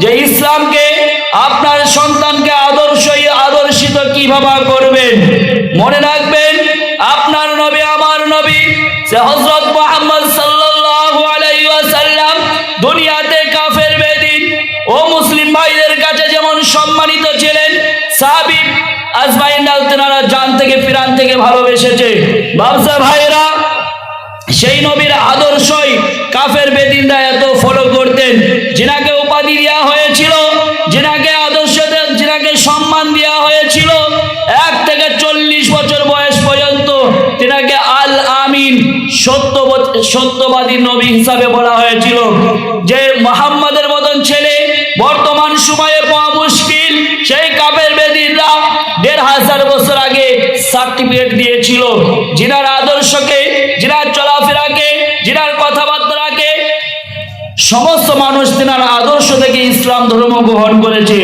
যে ইসলামকে আপনার সন্তানকে আদর্শই আদর্শিত কীভাবে করবেন? মনে রাখবেন, আপনার নবী আমার নবী সে হজরত মোহাম্মদ ওয়াসাল্লাম দুনিয়াতে কাফের, বেদিন ও মুসলিম ভাইদের কাছে যেমন সম্মানিত ছিলেন, সাহাবী আজমাইন তেনারা জান থেকে ফিরান থেকে ভালোবেসেছে। বাবসা ভাইরা সেই নবীর আদর্শই কাফের বেদিনরা যিনাকে আদর্শ যিনাকে সম্মান দেওয়া হয়েছিল, এক থেকে চল্লিশ বছর বয়স পর্যন্ত তিনাকে আল আমিন সত্য সত্যবাদী নবী হিসাবে বলা হয়েছিল। যে মোহাম্মদের মতন ছেলে বর্তমান সময়ে পাওয়া মুশকিল, সেই কাপের বেদিনরা দেড় হাজার বছর আগে সার্টিফিকেট দিয়েছিল। যিনার আদর্শকে, যিনার চলাফেরাকে, যিনার কথাবার্তাকে সমস্ত মানুষ তেনার আদর্শ থেকে ইসলাম ধর্ম গ্রহণ করেছে।